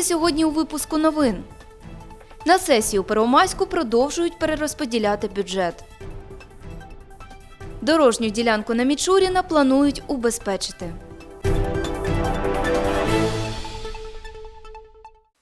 Дивіться сьогодні у випуску новин. На сесії у Первомайську продовжують перерозподіляти бюджет. Дорожню ділянку на Мічуріна планують убезпечити.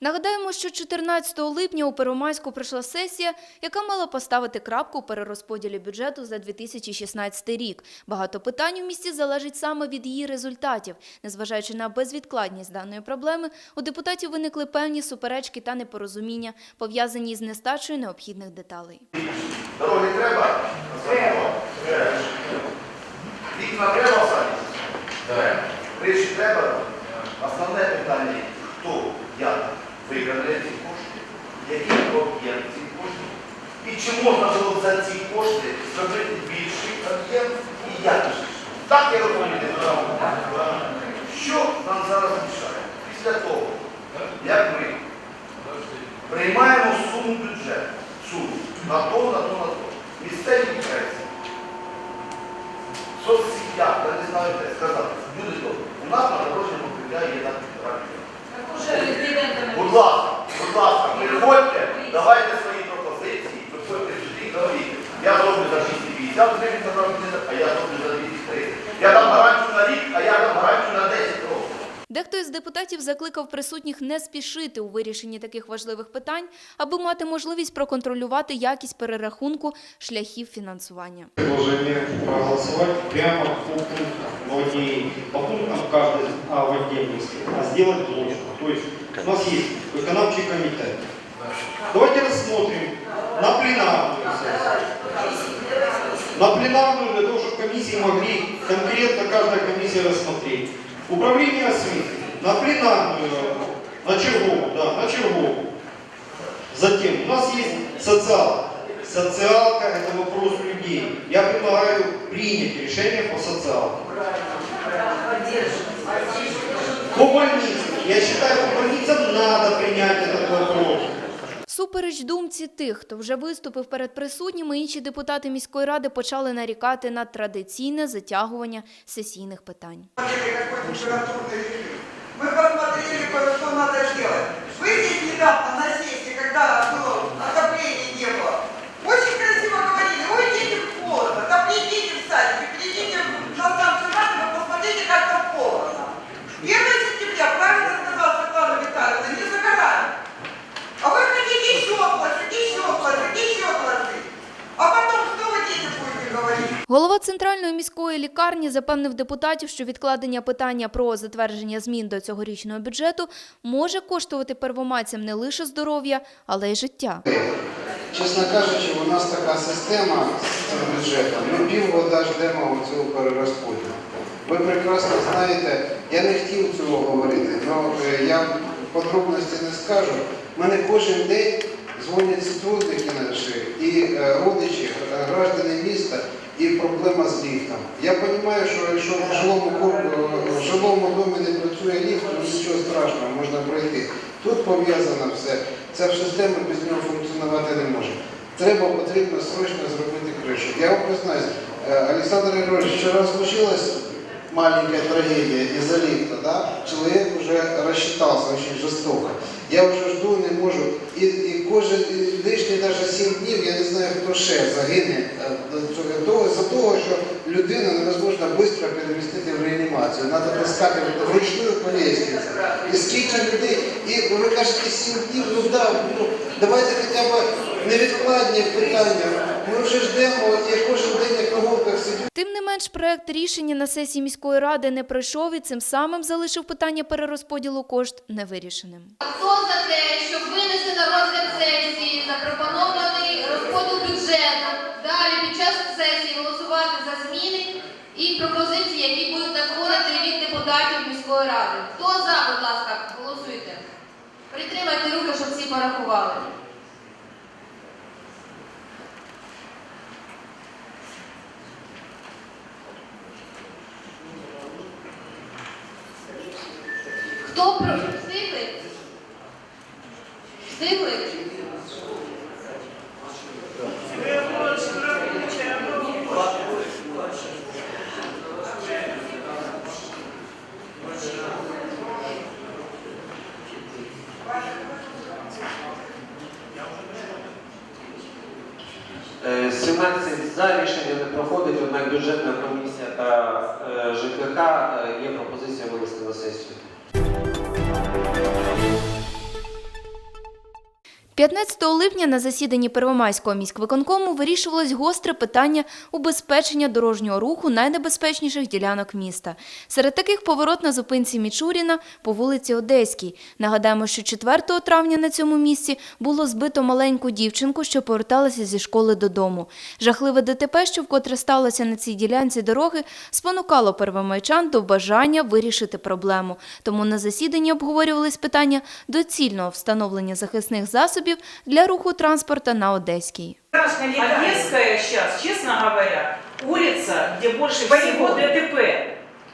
Нагадаємо, що 14 липня у Первомайську пройшла сесія, яка мала поставити крапку у перерозподілі бюджету за 2016 рік. Багато питань у місті залежить саме від її результатів. Незважаючи на безвідкладність даної проблеми, у депутатів виникли певні суперечки та непорозуміння, пов'язані з нестачею необхідних деталей. Дороги треба? Треба. Вікна треба самі? Треба. Криші треба? Основне питання, хто, як виграє ці кошти, який об'єм цих коштів, і чи можна було б за ці кошти зробити більший об'єм і якісніший. Так я розумію. Що нам зараз мішає? Після того, як ми приймаємо суму бюджету, суму на то, на то, на то. Місцеві преси, соцсетях, я не знаю де, сказати, люди добрі, у нас на дорожньому покриття є на півтора мільйона. Будь ласка, будь ласка, приходьте, давайте свої пропозиції, приходьте сюди і говоріть. Я зроблю за 250 гривень за квартиру, а я зроблю за 230. Я дам гарантію на рік, а я дам гарантію на 10 років. Дехто із депутатів закликав присутніх не спішити у вирішенні таких важливих питань, аби мати можливість проконтролювати якість перерахунку шляхів фінансування. предложение проголосовать прямо по пунктам, но не по пунктам а, в отдельности, а сделать блочку. То есть у нас есть виконавчий комитет. Давайте рассмотрим на пленарную сессию. На пленарную для того, чтобы комиссии могли конкретно каждая комиссия рассмотреть. Управление освіти на пленарную, на чергову, да, на чергову. Затем у нас есть социалка. Социалка – это вопрос людей. Я предлагаю принять решение по социалке. По больницам. Я считаю, по больницам надо. Супереч думці тих, хто вже виступив перед присутніми, інші депутати міської ради почали нарікати на традиційне затягування сесійних питань. посмотрели, какой температурный режим. Мы посмотрели, что надо делать. Вы здесь недавно на Голова центральної міської лікарні запевнив депутатів, що відкладення питання про затвердження змін до цьогорічного бюджету може коштувати первомайцям не лише здоров'я, але й життя. Чесно кажучи, у нас така система з бюджетом. Ми півгода ждемо цього перерозподілу. Ви прекрасно знаєте, я не хотів цього говорити, але я подробності не скажу. Мене кожен день дзвонять сотрудники наші і е, родичі, е, граждани міста, і проблема з ліфтом. Я розумію, що якщо в жилому, кор- в жилому домі не працює ліфт, то нічого страшного, можна пройти. Тут пов'язано все. Ця система без нього функціонувати не може. Треба, потрібно срочно зробити кришу. Я вам признаюсь, Олександр Ігорович, вчора вчера случилась маленькая трагедия из-за лифта, да? Человек уже рассчитался очень жестоко. Я вже жду, не можу. І, і кожен і навіть 7 днів, я не знаю, хто ще загине е, за того, що людину невозможно швидко перемістити в реанімацію. Треба таскати вручную по лестниці. І скільки людей, і ви кажете 7 днів, ну да, ну давайте хоча б невідкладні питання. Ми вже ждемо, і кожен день як на голках сидю. Тим не менш, проект рішення на сесії міської ради не пройшов і цим самим залишив питання перерозподілу кошт невирішеним. Хто за те, щоб винести на розгляд сесії запропонований розподіл бюджету, далі під час сесії голосувати за зміни і пропозиції, які будуть надходити від депутатів міської ради. Хто за, будь ласка, голосуйте. Притримайте руки, щоб всі порахували. Хто про встигли? Встигли? Е, сімнадцять за рішення не проходить, однак бюджетна комісія та е, ЖКХ е, є пропозиція винести на сесію. Müzik 15 липня на засіданні Первомайського міськвиконкому вирішувалось гостре питання убезпечення дорожнього руху найнебезпечніших ділянок міста. Серед таких поворот на зупинці Мічуріна по вулиці Одеській. Нагадаємо, що 4 травня на цьому місці було збито маленьку дівчинку, що поверталася зі школи додому. Жахливе ДТП, що вкотре сталося на цій ділянці дороги, спонукало первомайчан до бажання вирішити проблему. Тому на засіданні обговорювались питання доцільного встановлення захисних засобів для руху транспорта на Одеській. Страшно летать. Одесская сейчас, честно говоря, улица, где больше Боевой. всего ДТП.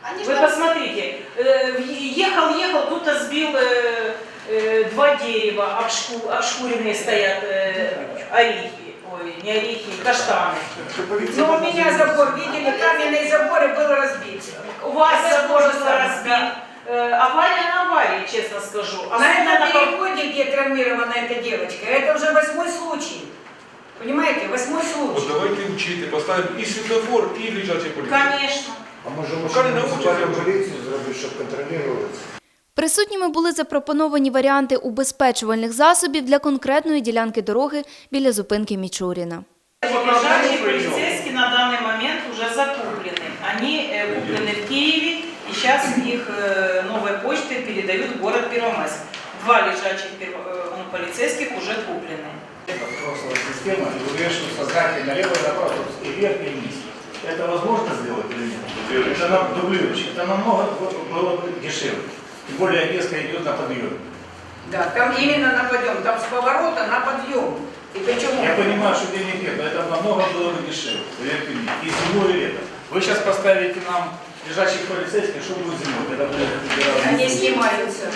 Они Вы ж там- посмотрите, э, ехал, ехал, кто-то сбил э, э, два дерева, обшку, обшкуренные стоят э, орехи, ой, не орехи, каштаны. Ну, у меня забор, видели, каменный забор и был разбит. У вас Это забор тоже был самое, разбит. да. Э, авария на аварии, честно скажу. На Особенно этом на пол- переходе, где травмирована эта девочка, это уже восьмой случай. Понимаете, восьмой Вот случай. давайте учить и поставим и светофор, и лежачий полицейский. Конечно. А може Поки не муніципальну научиться. поліцію зробити, щоб контролювати? Присутніми були запропоновані варіанти убезпечувальних засобів для конкретної ділянки дороги біля зупинки Мічуріна. Лежачие полицейские на данный момент уже закуплены. Они э, куплены в Киеве, И сейчас их э, новой почтой передают в город Первомайск. Два лежачих э, ну, полицейских уже куплены. Взрослая система и увешивают сознание налево и направо, и вверх, и вниз. Это возможно сделать или нет? Это нам дублирующий. Это намного было бы дешевле. Тем более Одесска идет на подъем. Да, там именно на подъем, там с поворота на подъем. И причем... Я понимаю, что денег нет, но это намного было бы дешевле. И зимой, и летом. Вы сейчас поставите нам лежачих полицейских, что будет зимой? Они суд. снимаются.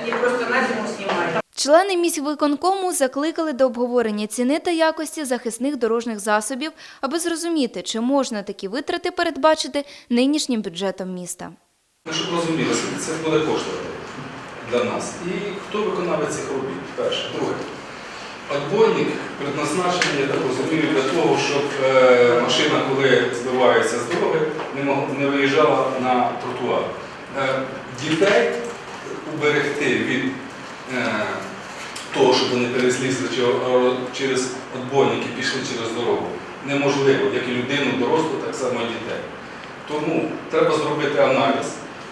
Они просто на зиму снимают. Члени міськвиконкому закликали до обговорення ціни та якості захисних дорожніх засобів, аби зрозуміти, чи можна такі витрати передбачити нинішнім бюджетом міста. Ну, щоб розуміли, скільки це буде коштувати для нас. І хто виконавець цих робіт? Перше. Отбойник предназначений, я так розумію, для того, щоб е, машина, коли збивається з дороги, не, мог- не виїжджала на тротуар. Е, дітей уберегти від е, того, щоб вони переслізли через отбойники, пішли через дорогу. Неможливо, як і людину, дорослу, так само і дітей. Тому треба зробити аналіз,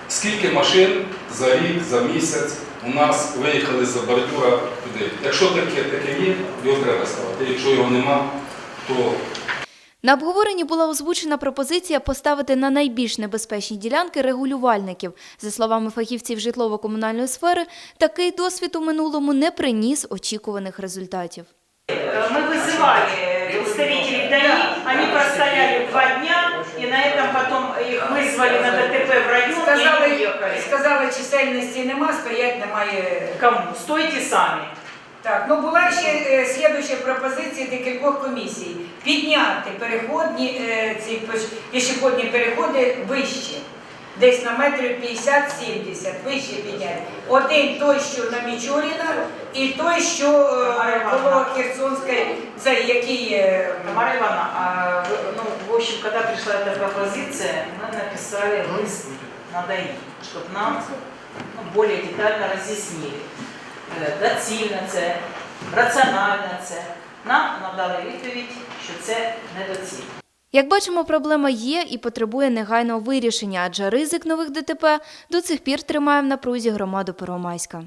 скільки машин за рік, за місяць у нас виїхали з-за бордюра туди. Якщо таке, таке є, його треба ставити. Якщо його нема, то На обговоренні була озвучена пропозиція поставити на найбільш небезпечні ділянки регулювальників. За словами фахівців житлово-комунальної сфери, такий досвід у минулому не приніс очікуваних результатів. Э, Мы вызывали представителей ДАИ, они простояли два дня, и на этом потом их вызвали на ДТП в район и они Сказали, уехали. сказали, чисельності нема, стоять немає. Кому? Стойте сами. Так, ну була ще е, слідуюча пропозиція декількох комісій. Підняти переходні, е, ці пеш- пішохідні переходи вище. Десь на метрів 50-70, вище підняти. Один той, що на Мічуріна, і той, що е, коло Херсонської, це який е, Тамара Ивановна, а, ну, в общем, когда пришла эта пропозиция, мы написали лист на ДАИ, чтобы нам ну, більш детально роз'яснили. е, доцільно це, раціонально це. Нам надали відповідь, що це недоцільно. Як бачимо, проблема є і потребує негайного вирішення, адже ризик нових ДТП до цих пір тримає в напрузі громаду Первомайська.